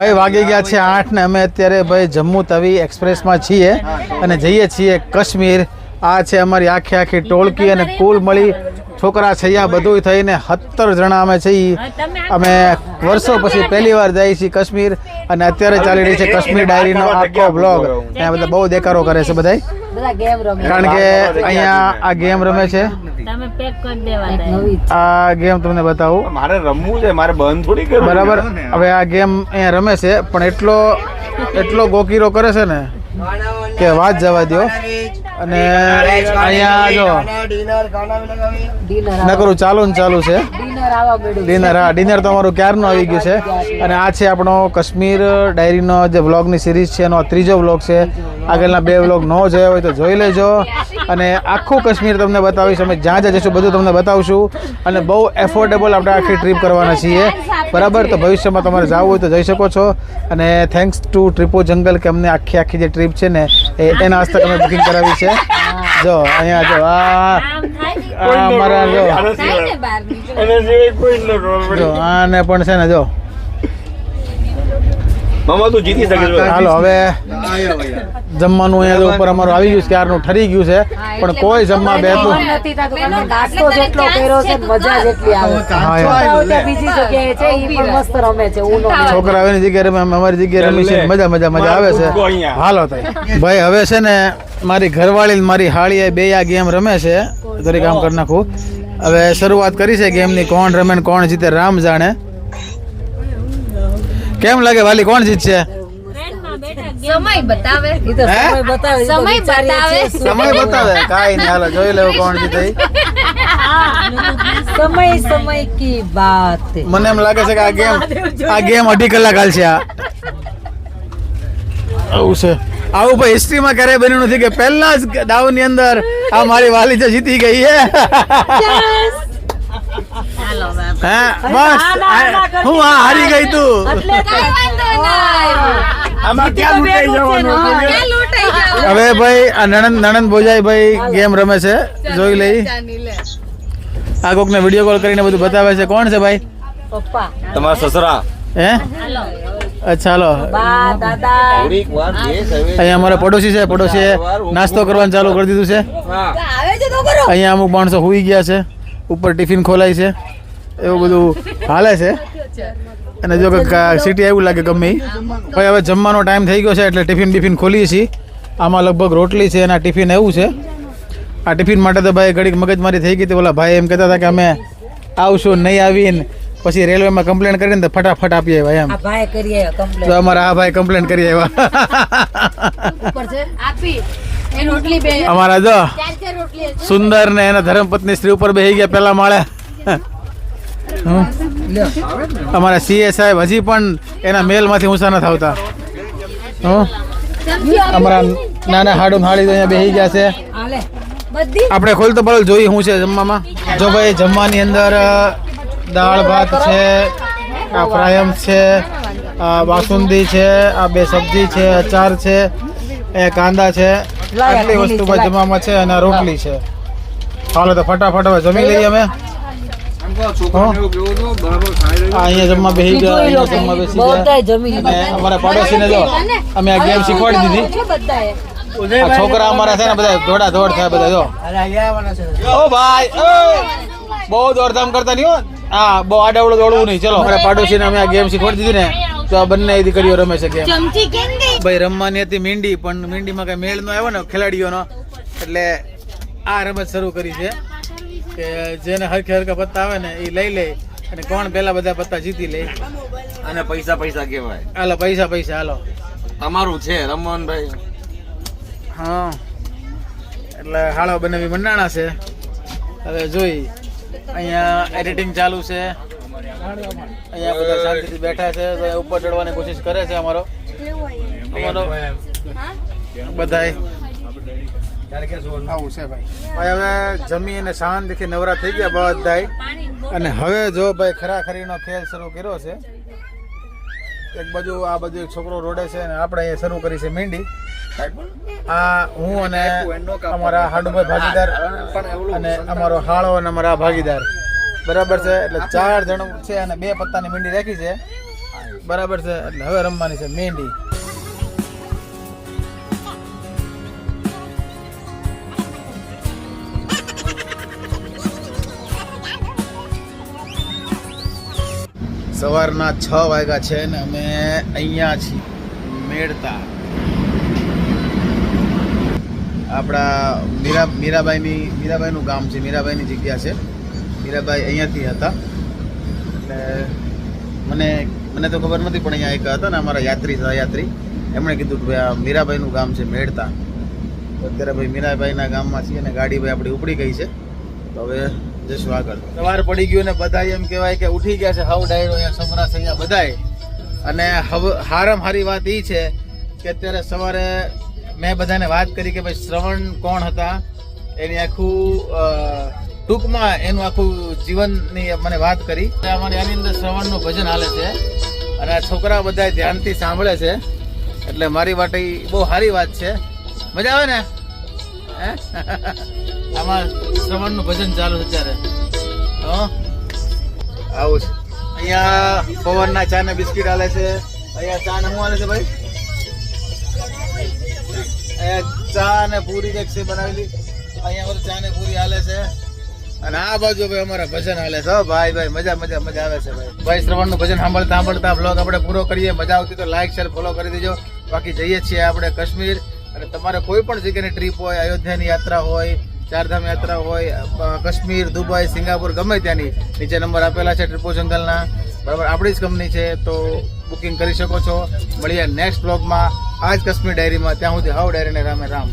ભાઈ વાગી ગયા છે આઠ ને અમે અત્યારે ભાઈ જમ્મુ તવી એક્સપ્રેસમાં છીએ અને જઈએ છીએ કાશ્મીર. આ છે અમારી આખી આખી ટોળકી અને કુલ મળી છોકરા છૈયા બધું થઈને સત્તર જણા અમે છીએ. અમે વર્ષો પછી પહેલી વાર જઈએ છીએ કાશ્મીર અને અત્યારે ચાલી રહી છે કાશ્મીર ડાયરીનો આખો બ્લોગ અહીંયા બધા બહુ દેકારો કરે છે બધા કારણ કે અહીંયા આ ગેમ રમે છે. તમે પેક કરી દેવા આ ગેમ તમને બતાવું. મારે રમવું છે મારે બંધ થોડી કરવું બરાબર. હવે આ ગેમ અહીંયા રમે છે પણ એટલો એટલો ગોકીરો કરે છે ને કે વાત જવા દો અને અહીંયા જો. ડિનર નકરું ચાલુ ને ચાલુ છે. ડિનર હા ડિનર તો અમારું ક્યારનું આવી ગયું છે. અને આ છે આપણો કાશ્મીર ડાયરીનો જે વ્લોગની સિરીઝ છે એનો આ ત્રીજો વ્લોગ છે. આગળના બે વ્લોગ ન જોયા હોય તો જોઈ લેજો. અને આખું કાશ્મીર તમને બતાવીશ. અમે જ્યાં જ્યાં જઈશું બધું તમને બતાવશું. અને બહુ એફોર્ડેબલ આપણે આખી ટ્રીપ કરવાના છીએ. બરાબર? તો ભવિષ્યમાં તમારે જવું હોય તો જઈ શકો છો. અને થેન્ક્સ ટુ ટ્રીપો જંગલ કે અમને આખી આખી જે ટ્રીપ છે ને એ એના હસ્તક અમે બુકિંગ કરાવી છે. જો અહીંયા જો આ મારા અમારા જો. આને પણ છે ને જો મામા તું જીતી શકે છો. હાલો હવે જમવાનું અહીંયા ઉપર અમારું આવી ગયું છે ક્યારનું ઠરી ગયું છે પણ કોઈ જમવા બેઠું. નથી નાસ્તો જેટલો કર્યો છે મજા જેટલી આવે. બીજી જગ્યાએ છે ઈ પણ મસ્ત રમે છે ઉનો છોકરા આવે જગ્યાએ રમે અમે અમારી જગ્યાએ રમી છે મજા મજા મજા આવે છે. હાલો થાય ભાઈ હવે છે ને મારી ઘરવાળી મારી હાળીએ બે આ ગેમ રમે છે દરેક કામ કરી નાખું. હવે શરૂઆત કરી છે ગેમની કોણ રમે ને કોણ જીતે રામ જાણે. કેમ લાગે વાલી કોણ જીતશે સમય બતાવે. ઈ તો સમય બતાવે સમય બતાવે. સમય બતાવે? કાઈ નહીં હાલો જોઈ લેવું કોણ જીતે. સમય સમય કી બાત. મને એમ લાગે છે કે આ ગેમ આ ગેમ અઢી કલાક હાલશે આ. આવું છે. આવું ભાઈ હિસ્ટ્રીમાં ક્યારેય બન્યું નથી કે પહેલા જ દાવની અંદર આ મારી વાલી જે જીતી ગઈ છે. હે બસ. હું આ હારી ગઈ તું. આમાં ક્યાં લૂંટાઈ જવાનું હવે ભાઈ આ નણંદ નણંદ ભોજાઈ ભાઈ ગેમ રમે છે. જોઈ લઈ. આ કોકને વીડિયો કોલ કરીને બધું બતાવે છે. કોણ છે ભાઈ? પપ્પા. તમારા સસરા. હે? અચ્છા હાલો. અહીંયા અમારા પડોશી છે. પડોશીએ નાસ્તો કરવાનું ચાલુ કરી દીધું છે. અહીંયા અમુક માણસો હુઈ ગયા છે. ઉપર ટિફિન ખોલાય છે. એવું બધું હાલે છે. અને જો કે સિટી એવું લાગે ગમે ભાઈ હવે જમવાનો ટાઈમ થઈ ગયો છે એટલે ટિફિન બિફિન ખોલીએ છીએ. આમાં લગભગ રોટલી છે એના ટિફિન એવું છે. આ ટિફિન માટે તો ભાઈ ઘડીક મગજમારી થઈ ગઈ હતી. ઓલા ભાઈ એમ કહેતા હતા કે અમે આવશું નહીં આવીને. પછી રેલવેમાં કમ્પ્લેન કરીને તો ફટાફટ આપીએ ભાઈ એમ. ભાઈ તો અમારા આ ભાઈ કમ્પ્લેન કરી આવ્યા. આપી. અમારા જો. સુંદર ને એના ધર્મપત્ની સ્ત્રી ઉપર બેસી ગયા પેલા માળે. અમારા સીએ સાહેબ હજી પણ એના મેલમાંથી ઊંચા નથી આવતા. અમારા નાના હાડું હાડી અહીંયા બેસી ગયા છે. આપણે ખોલ તો પડે જોઈએ શું છે જમવામાં. જો ભાઈ જમવાની અંદર દાળ ભાત છે, આ ફ્રાયમ છે, આ બાસુંદી છે, આ બે સબ્જી છે, અચાર છે, એ કાંદા છે. આટલી વસ્તુ ભાઈ જમવામાં છે અને રોટલી છે. હાલો તો ફટાફટ જમી લઈએ અમે. અહીંયા જમવા બેસી ગયા અહીંયા જમવા બેસી ગયા. અમારા પડોશીને જો અમે આ ગેમ શીખવાડી દીધી. આ છોકરા અમારા છે ને બધા દોડા દોડ થાય બધા જો. ઓ ભાઈ બહુ દોડધામ કરતા નહીં હો. હા બહુ આડાવડો દોડવું નહીં. ચલો અમારા પાડોશીને અમે આ ગેમ શીખવાડી દીધી ને તો આ બંને દીકરીઓ રમે છે ગેમ ચમચી કેમ ગઈ? ભાઈ રમવાની હતી મીંડી પણ મીંડીમાં કઈ મેળ નો આવ્યો ને ખેલાડીઓનો. એટલે આ રમત શરૂ કરી છે. કે જેને હરખે હરખા પત્તા આવે ને એ લઈ લે અને કોણ પેલા બધા પત્તા જીતી લે. અને પૈસા પૈસા કહેવાય. હાલો પૈસા પૈસા હાલો. તમારું છે રમણભાઈ હા. એટલે હાળો બનાવી મંડાણા છે. હવે જોઈ અહીંયા એડિટિંગ ચાલુ છે. અહીંયા બધા શાંતિથી બેઠા છે તો ઉપર ચડવાની કોશિશ કરે છે અમારો. અમારો બધાય. જમી અને શાંતિથી નવરા થઈ ગયા બધાય. અને હવે જો ભાઈ ખરાખરીનો ખેલ શરૂ કર્યો છે. એક બાજુ આ બાજુ એક છોકરો રોડે છે અને આપણે અહીંયા શરૂ કરી છે મીંડી. આ હું અને અમારા હાડુભાઈ ભાગીદાર અને અમારો હાળો અને અમારા ભાગીદાર. બરાબર છે? એટલે ચાર જણ છે અને બે પત્તાની મીંડી રાખી છે. બરાબર છે? એટલે હવે રમવાની છે મહેંદી સવારના છ વાગ્યા છે ને અમે અહીંયા છીએ મેળતા આપણા મીરા, મીરાબાઈની, મીરાબાઈનું ગામ છે, મીરાબાઈની જગ્યા છે. મીરાબાઈ અહીંયાથી હતા. એટલે મને મને તો ખબર નથી પણ અહીંયા એક હતા ને અમારા યાત્રી, સહયાત્રી. એમણે કીધું કે ભાઈ આ મીરાબાઈનું ગામ છે મેળતા અત્યારે ભાઈ મીરાબાઈના ગામમાં છીએ અને ગાડી ભાઈ આપણી ઉપડી ગઈ છે. તો હવે જશું આગળ સવાર પડી ગયું ને બધા એમ કહેવાય કે ઉઠી ગયા છે, હવ ડાયરો અહીંયા સમરાસ અહીંયા બધાય. અને હવે, હારામ હારી વાત એ છે કે અત્યારે સવારે મેં બધાને વાત કરી કે ભાઈ શ્રવણ કોણ હતા? એની આખું ટૂંકમાં એનું આખું જીવનની મને વાત કરી. અમારી આની અંદર શ્રવણનું ભજન હાલે છે. અને આ છોકરા બધા ધ્યાનથી સાંભળે છે. એટલે મારી માટે બહુ સારી વાત છે. મજા આવે ને? હે? આમાં શ્રવણનું ભજન ચાલુ છે અત્યારે. હો? આવું છે. અહીંયા પવનના ચા ને બિસ્કિટ આલે છે. અહીંયા ચા ને શું આલે છે ભાઈ? અહીંયા ચા ને પૂરી કંઈક છે બનાવેલી. અહીંયા બધું ચા ને પૂરી હાલે છે. અને આ બાજુ ભાઈ અમારા ભજન હાલે છે. હો ભાઈ ભાઈ મજા મજા મજા આવે છે ભાઈ. ભાઈ શ્રવણનું ભજન સાંભળતા સાંભળતા બ્લોગ આપણે પૂરો કરીએ. મજા આવતી તો લાઈક શેર ફોલો કરી દેજો. બાકી જઈએ છીએ આપણે કાશ્મીર. અને તમારે કોઈ પણ જગ્યાની ટ્રીપ હોય અયોધ્યાની યાત્રા હોય ચારધામ યાત્રા હોય કાશ્મીર, દુબઈ, સિંગાપુર, ગમે ત્યાંની. નીચે નંબર આપેલા છે ટ્રિપો જંગલના. બરાબર, આપણી જ કંપની છે, તો બુકિંગ કરી શકો છો. મળીએ નેક્સ્ટ બ્લોગમાં જ કાશ્મીર ડાયરીમાં, ત્યાં સુધી હાવ ડાયરીને રામે રામ.